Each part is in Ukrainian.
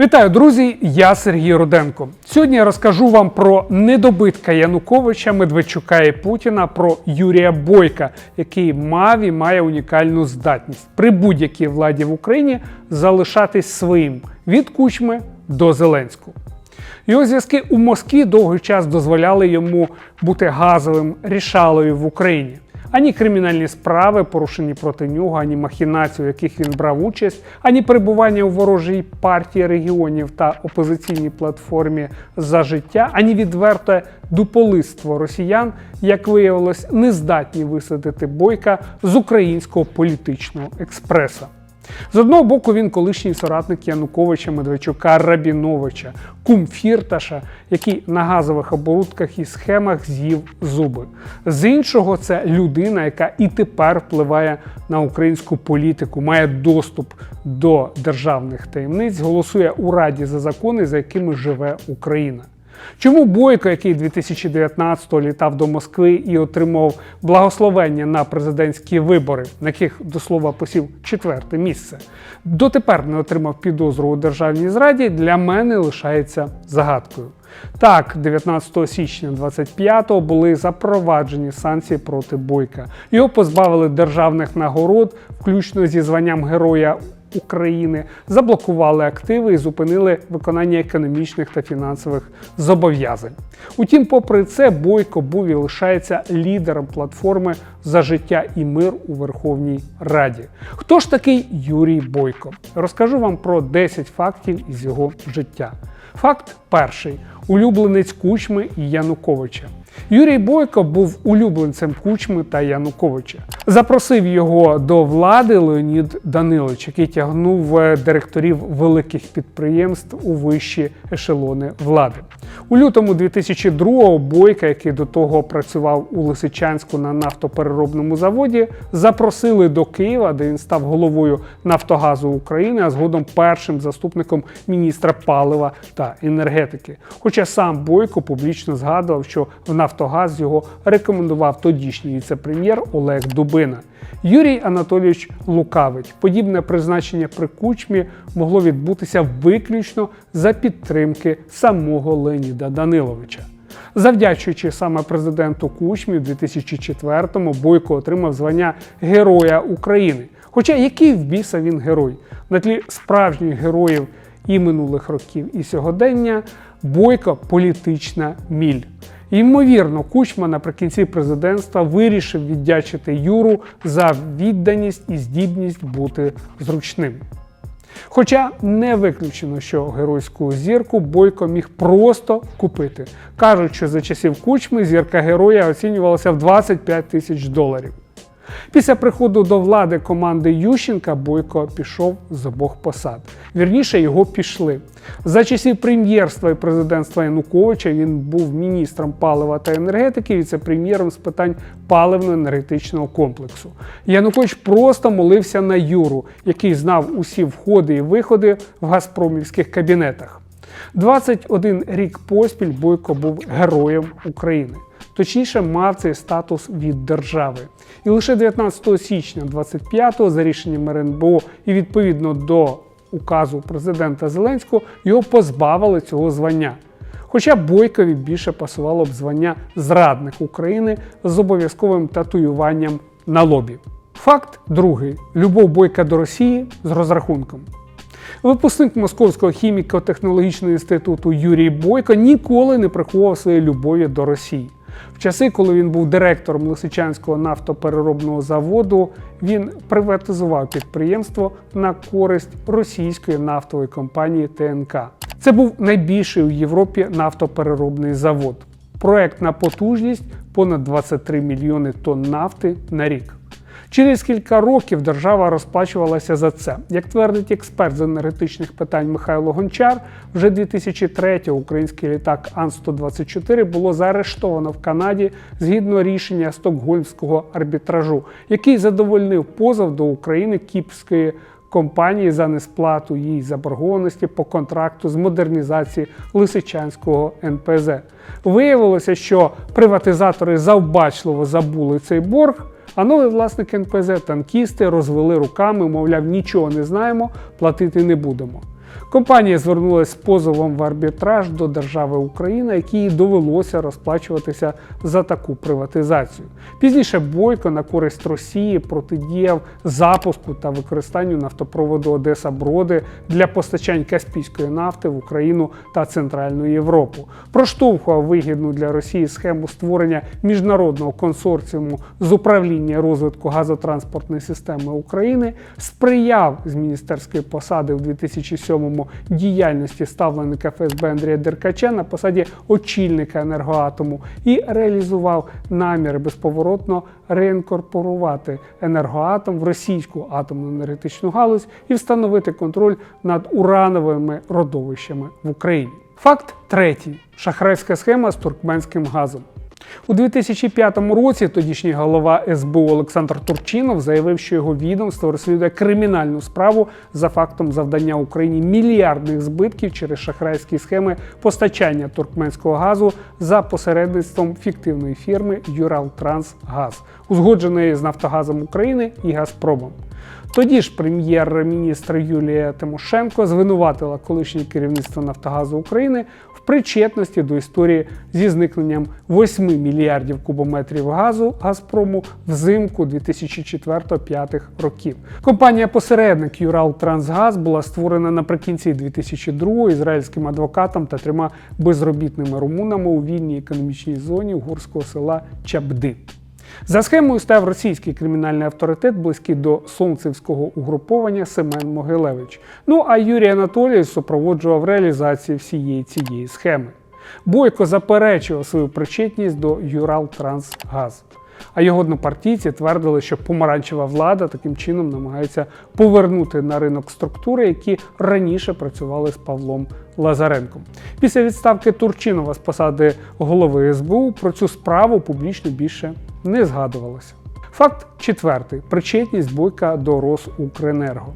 Вітаю, друзі! Я Сергій Руденко. Сьогодні я розкажу вам про недобитка Януковича, Медведчука і Путіна, про Юрія Бойка, який мав і має унікальну здатність при будь-якій владі в Україні залишатись своїм від кучми до Зеленського. Його зв'язки у Москві довгий час дозволяли йому бути газовим рішалою в Україні. Ані кримінальні справи, порушені проти нього, ані махінації, у яких він брав участь, ані перебування у ворожій партії регіонів та опозиційній платформі за життя, ані відверте дуполиство росіян, як виявилось, не здатні висадити бойка з українського політичного експреса. З одного боку, він колишній соратник Януковича Медведчука Рабіновича, кум Фірташа, який на газових оборудках і схемах з'їв зуби. З іншого, це людина, яка і тепер впливає на українську політику, має доступ до державних таємниць, голосує у Раді за закони, за якими живе Україна. Чому Бойко, який 2019-го літав до Москви і отримав благословення на президентські вибори, на яких до слова посів четверте місце, дотепер не отримав підозру у державній зраді, для мене лишається загадкою. Так, 19 січня 25-го були запроваджені санкції проти Бойка. Його позбавили державних нагород, включно зі званням Героя України, заблокували активи і зупинили виконання економічних та фінансових зобов'язань. Утім, попри це, Бойко був і лишається лідером платформи за життя і мир у Верховній Раді. Хто ж такий Юрій Бойко? Розкажу вам про 10 фактів із його життя. Факт перший: улюбленець Кучми і Януковича. Юрій Бойко був улюбленцем Кучми та Януковича. Запросив його до влади Леонід Данилович, який тягнув е, директорів великих підприємств у вищі ешелони влади. У лютому 2002-го Бойка, який до того працював у Лисичанську на нафтопереробному заводі, запросили до Києва, де він став головою Нафтогазу України, а згодом першим заступником міністра палива та енергетики. Хоча сам Бойко публічно згадував, що в Нафтогаз його рекомендував тодішній віце-прем'єр Олег Дубина. Юрій Анатолійович лукавить. Подібне призначення при кучмі могло відбутися виключно за підтримки самого Леоніда Даниловича. Завдячуючи саме президенту Кучмі, в 2004-му Бойко отримав звання Героя України. Хоча який в біса він герой? На тлі справжніх героїв і минулих років, і сьогодення Бойко політична міль. Ймовірно, Кучма наприкінці президентства вирішив віддячити Юру за відданість і здібність бути зручним. Хоча не виключено, що геройську зірку Бойко міг просто купити. Кажуть, що за часів кучми зірка героя оцінювалася в 25 тисяч доларів. Після приходу до влади команди Ющенка Бойко пішов з обох посад. Вірніше його пішли. За часів прем'єрства і президентства Януковича він був міністром палива та енергетики, віце-прем'єром з питань паливно-енергетичного комплексу. Янукович просто молився на Юру, який знав усі входи і виходи в газпромівських кабінетах. 21 рік поспіль Бойко був героєм України. Точніше, мав цей статус від держави. І лише 19 січня 25-го за рішенням РНБО і відповідно до указу президента Зеленського його позбавили цього звання. Хоча Бойкові більше пасувало б звання зрадник України з обов'язковим татуюванням на лобі. Факт другий: любов Бойка до Росії з розрахунком. Випускник Московського хіміко-технологічного інституту Юрій Бойко ніколи не приховував своєї любові до Росії. В часи, коли він був директором Лисичанського нафтопереробного заводу, він приватизував підприємство на користь російської нафтової компанії ТНК. Це був найбільший у Європі нафтопереробний завод. Проект на потужність понад 23 мільйони тонн нафти на рік. Через кілька років держава розплачувалася за це. Як твердить експерт з енергетичних питань Михайло Гончар, вже 2003-го український літак Ан-124 було заарештовано в Канаді згідно рішення Стокгольмського арбітражу, який задовольнив позов до України кіпської компанії за несплату їй заборгованості по контракту з модернізації Лисичанського НПЗ. Виявилося, що приватизатори завбачливо забули цей борг. А новий власник НПЗ танкісти розвели руками, мовляв, нічого не знаємо, платити не будемо. Компанія звернулася з позовом в арбітраж до держави Україна, якій довелося розплачуватися за таку приватизацію. Пізніше Бойко на користь Росії протидіяв запуску та використанню нафтопроводу Одеса Броди для постачань каспійської нафти в Україну та Центральну Європу, проштовхував вигідну для Росії схему створення міжнародного консорціуму з управління розвитку газотранспортної системи України, сприяв з міністерської посади в 2007-му діяльності ставленика ФСБ Андрія Деркача на посаді очільника енергоатому і реалізував наміри безповоротно реінкорпорувати енергоатом в російську атомну енергетичну галузь і встановити контроль над урановими родовищами в Україні. Факт третій: шахрайська схема з туркменським газом. У 2005 році тодішній голова СБУ Олександр Турчинов заявив, що його відомство розслідує кримінальну справу за фактом завдання Україні мільярдних збитків через шахрайські схеми постачання туркменського газу за посередництвом фіктивної фірми Юралтрансгаз, узгодженої з Нафтогазом України і Газпромом. Тоді ж прем'єр-міністр Юлія Тимошенко звинуватила колишнє керівництво Нафтогазу України причетності до історії зі зникненням 8 мільярдів кубометрів газу Газпрому взимку 2004-2005 років. Компанія-посередник Юрал-Трансгаз була створена наприкінці 2002 ізраїльським адвокатом та трьома безробітними румунами у вільній економічній зоні угорського села Чабди. За схемою став російський кримінальний авторитет, близький до сонцевського угруповання Семен Могилевич. Ну а Юрій Анатолійович супроводжував реалізацію всієї цієї схеми. Бойко заперечував свою причетність до Юрал-Трансгаз. А його однопартійці твердили, що помаранчева влада таким чином намагається повернути на ринок структури, які раніше працювали з Павлом Лазаренком. Після відставки Турчинова з посади голови СБУ про цю справу публічно більше не згадувалося. Факт четвертий: причетність Бойка до Росукренерго.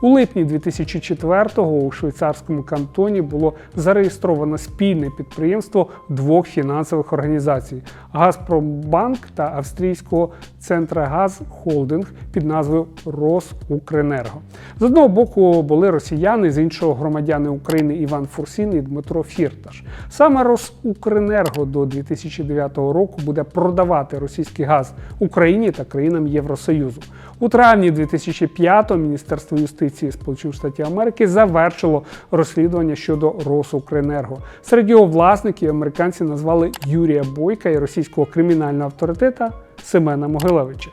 У липні 2004-го у швейцарському кантоні було зареєстровано спільне підприємство двох фінансових організацій Газпромбанк та австрійського Центрагаз Холдинг під назвою Росукренерго. З одного боку були росіяни, з іншого громадяни України Іван Фурсін і Дмитро Фірташ. Саме Росукренерго до 2009 року буде продавати російський газ Україні та країнам Євросоюзу. У травні 2005-го Міністерство юстиції Сполучених Штатів Америки завершило розслідування щодо Росукренерго. Серед його власників американці назвали Юрія Бойка і російського кримінального авторитета Семена Могилевича.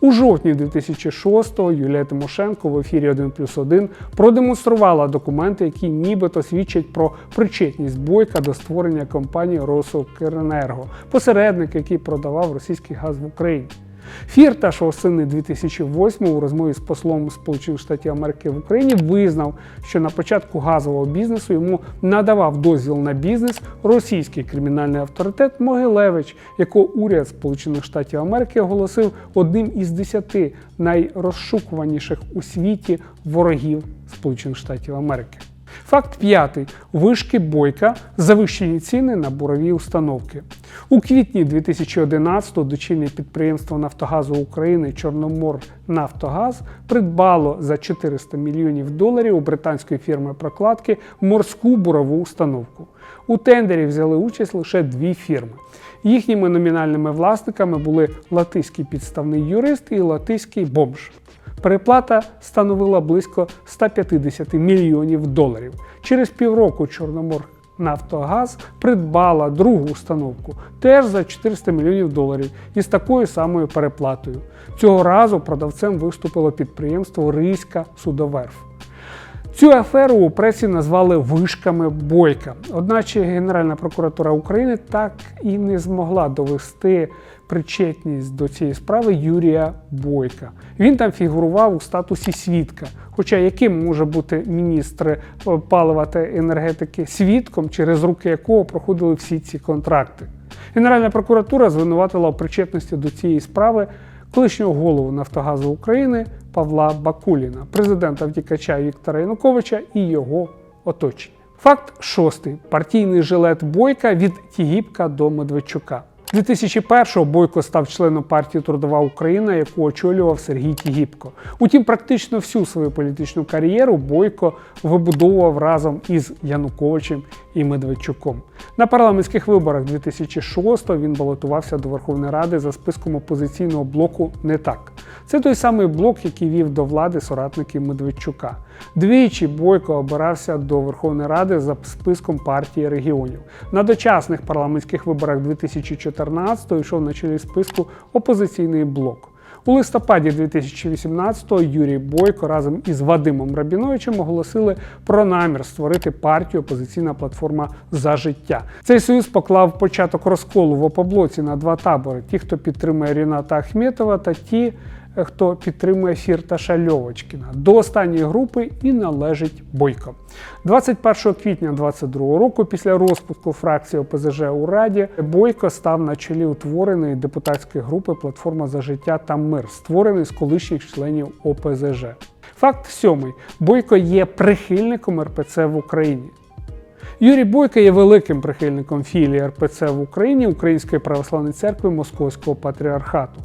У жовтні 2006-го Юлія Тимошенко в ефірі 1 плюс 1 продемонструвала документи, які нібито свідчать про причетність Бойка до створення компанії Росукренерго, посередник, який продавав російський газ в Україні. Фірташ осени 2008 у розмові з послом Сполучених Штатів Америки в Україні визнав, що на початку газового бізнесу йому надавав дозвіл на бізнес російський кримінальний авторитет Могилевич, якого уряд Сполучених Штатів Америки оголосив одним із десяти найрозшукуваніших у світі ворогів Сполучених Штатів Америки. Факт п'ятий. Вишки Бойка завищені ціни на бурові установки. У квітні 2011-го дочільне підприємство Нафтогазу України Чорномор Нафтогаз придбало за 400 мільйонів доларів у британської фірми прокладки морську бурову установку. У тендері взяли участь лише дві фірми. Їхніми номінальними власниками були латиський підставний юрист і латиський бомж. Переплата становила близько 150 мільйонів доларів. Через півроку Чорномор Нафтогаз придбала другу установку теж за 400 мільйонів доларів із такою самою переплатою. Цього разу продавцем виступило підприємство Ризька Судоверф. Цю аферу у пресі назвали вишками Бойка. Одначе Генеральна прокуратура України так і не змогла довести причетність до цієї справи Юрія Бойка. Він там фігурував у статусі свідка. Хоча яким може бути міністр е, палива та енергетики свідком, через руки якого проходили всі ці контракти? Генеральна прокуратура звинуватила у причетності до цієї справи колишнього голову Нафтогазу України Павла Бакуліна, президента втікача Віктора Януковича і його оточення. Факт шостий: партійний жилет Бойка від Тігіпка до Медведчука. 2001-го Бойко став членом партії Трудова Україна, яку очолював Сергій Тігіпко. Утім, практично всю свою політичну кар'єру Бойко вибудовував разом із Януковичем і Медведчуком. На парламентських виборах 2006-го він балотувався до Верховної Ради за списком опозиційного блоку не так. Це той самий блок, який вів до влади соратників Медведчука. Двічі Бойко обирався до Верховної Ради за списком партії регіонів. На дочасних парламентських виборах 2014-го йшов на чолі списку опозиційний блок. У листопаді 2018-го Юрій Бойко разом із Вадимом Рабіновичем оголосили про намір створити партію Опозиційна платформа за життя. Цей союз поклав початок розколу в опоблоці на два табори: ті, хто підтримує Ріната Ахметова, та ті, хто підтримує Фірташа Льовочкіна. До останньої групи і належить Бойко. 21 квітня 2022 року, після розпуску фракції ОПЗЖ у Раді, Бойко став на чолі утвореної депутатської групи Платформа за життя та мир, створеної з колишніх членів ОПЗЖ. Факт сьомий: Бойко є прихильником РПЦ в Україні. Юрій Бойко є великим прихильником філії РПЦ в Україні Української православної церкви Московського патріархату.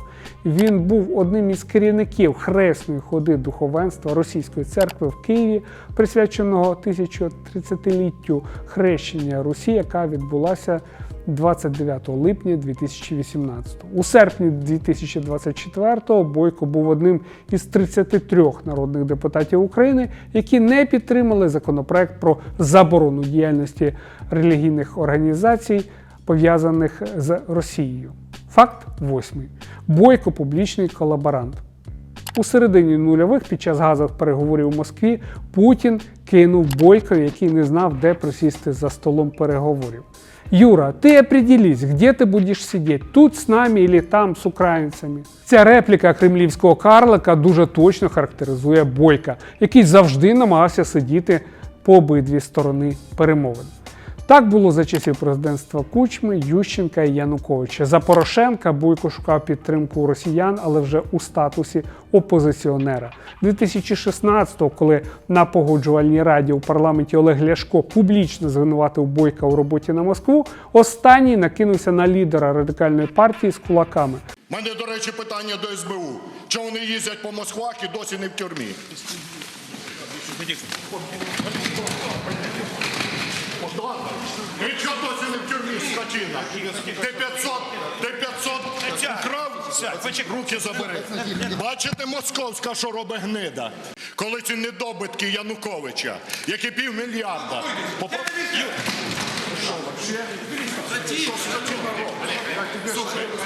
Він був одним із керівників хресної ходи духовенства Російської церкви в Києві, присвяченого 1030-літтю хрещення Русі, яка відбулася 29 липня 2018. У серпні 2024-го Бойко був одним із 33 народних депутатів України, які не підтримали законопроект про заборону діяльності релігійних організацій, пов'язаних з Росією. Факт восьмий. Бойко публічний колаборант. У середині нульових під час газових переговорів у Москві Путін кинув Бойко, який не знав, де присісти за столом переговорів. Юра, ти определись, где ти будеш сидіти, тут з нами или там з українцями. Ця репліка кремлівського карлика дуже точно характеризує Бойка, який завжди намагався сидіти по обидві сторони перемовин. Так було за часів президентства Кучми, Ющенка і Януковича. За Порошенка Бойко шукав підтримку росіян, але вже у статусі опозиціонера. 2016-го, коли на погоджувальній раді у парламенті Олег Ляшко публічно звинуватив Бойка у роботі на Москву, останній накинувся на лідера радикальної партії з кулаками. У мене, до речі, питання до СБУ. Чому вони їздять по Москвах і досі не в тюрмі? Богдан, Ти чого досі не в тюрмі, скотина? Ти 500, ти 500 украв? Руки забери. Бачите, московська, що робить гнида? Коли ці недобитки Януковича, які півмільярда. Що, вообще? Що скотина робить?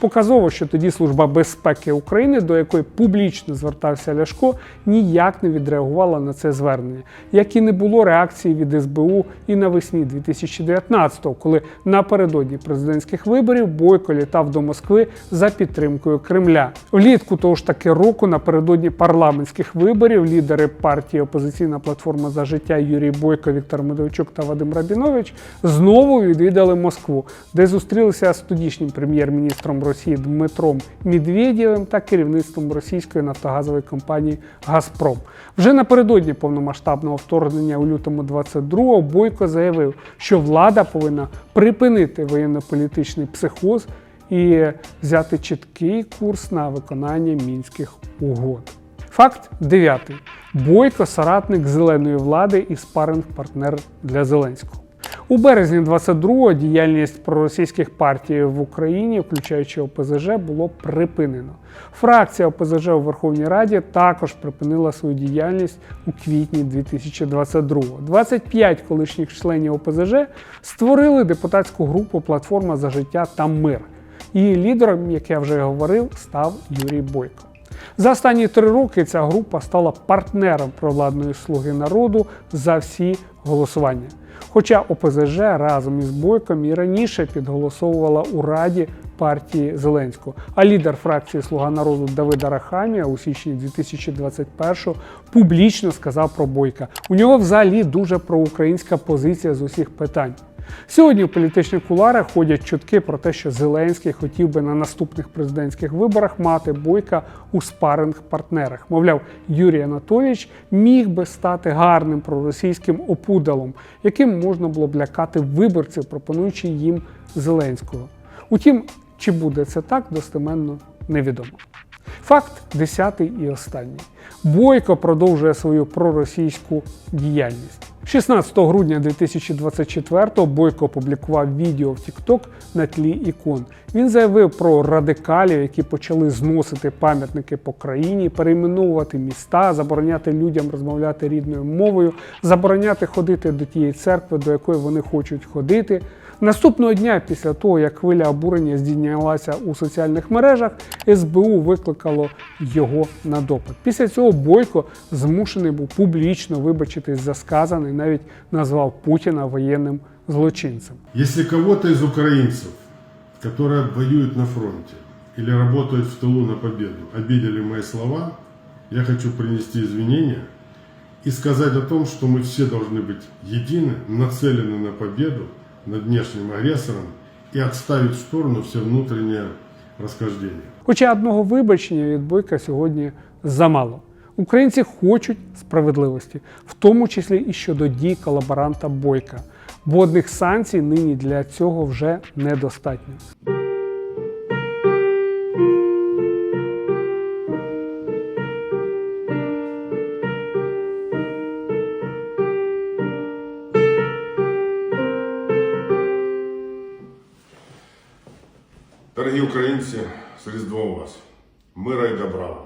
Показово, що тоді Служба безпеки України, до якої публічно звертався Ляшко, ніяк не відреагувала на це звернення, як і не було реакції від СБУ і навесні 2019-го, коли напередодні президентських виборів Бойко літав до Москви за підтримкою Кремля. Влітку того ж таки року, напередодні парламентських виборів, лідери партії Опозиційна платформа за життя Юрій Бойко, Віктор Медведчук та Вадим Рабінович знову відвідали Москву, де зустрілися з тодішнім прем'єр-міністром Росії Дмитром Медведєвим та керівництвом російської нафтогазової компанії Газпром. Вже напередодні повномасштабного вторгнення у лютому 22-го Бойко заявив, що влада повинна припинити воєнно-політичний психоз і взяти чіткий курс на виконання мінських угод. Факт дев'ятий. Бойко соратник зеленої влади і спаринг-партнер для Зеленського. У березні 22-го діяльність проросійських партій в Україні, включаючи ОПЗЖ, було припинено. Фракція ОПЗЖ у Верховній Раді також припинила свою діяльність у квітні 2022-го. 25 колишніх членів ОПЗЖ створили депутатську групу Платформа за життя та мир. Її лідером, як я вже говорив, став Юрій Бойко. За останні три роки ця група стала партнером провладної слуги народу за всі голосування. Хоча ОПЗЖ разом із Бойком і раніше підголосовувала у Раді партії Зеленського, а лідер фракції Слуга народу Давида Рахамія у січні 2021-го публічно сказав про Бойка. У нього взагалі дуже проукраїнська позиція з усіх питань. Сьогодні в політичних куларах ходять чутки про те, що Зеленський хотів би на наступних президентських виборах мати бойка у спаринг партнерах. Мовляв, Юрій Анатолійович міг би стати гарним проросійським опудалом, яким можна було б лякати виборців, пропонуючи їм Зеленського. Утім, чи буде це так, достеменно невідомо. Факт десятий і останній. Бойко продовжує свою проросійську діяльність. 16 грудня 2024-го Бойко опублікував відео в TikTok на тлі ікон. Він заявив про радикалів, які почали зносити пам'ятники по країні, перейменовувати міста, забороняти людям розмовляти рідною мовою, забороняти ходити до тієї церкви, до якої вони хочуть ходити. Наступного дня, після того, як хвиля обурення здійнялася у соціальних мережах, СБУ викликало його на допит. Після цього Бойко змушений був публічно вибачитись за сказане, навіть назвав Путіна воєнним злочинцем. Если кого-то из украинцев, которые воюют на фронте или работают в тылу на победу, обидели мои слова, я хочу принести извинения и сказать о том, что мы все должны быть едины, нацелены на победу над внешним агрессором и отставить в сторону все внутреннее расхождение. Хоча одного вибачення від Бойка сьогодні замало. Українці хочуть справедливості, в тому числі і щодо дій колаборанта Бойка. Бо одних санкцій нині для цього вже недостатньо. Дорогие українці, з Різдвом вас! Мира і добра!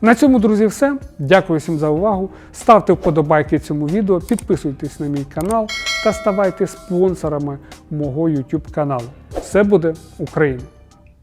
На цьому, друзі, все. Дякую всім за увагу. Ставте вподобайки цьому відео, підписуйтесь на мій канал та ставайте спонсорами мого YouTube каналу. Все буде Україна!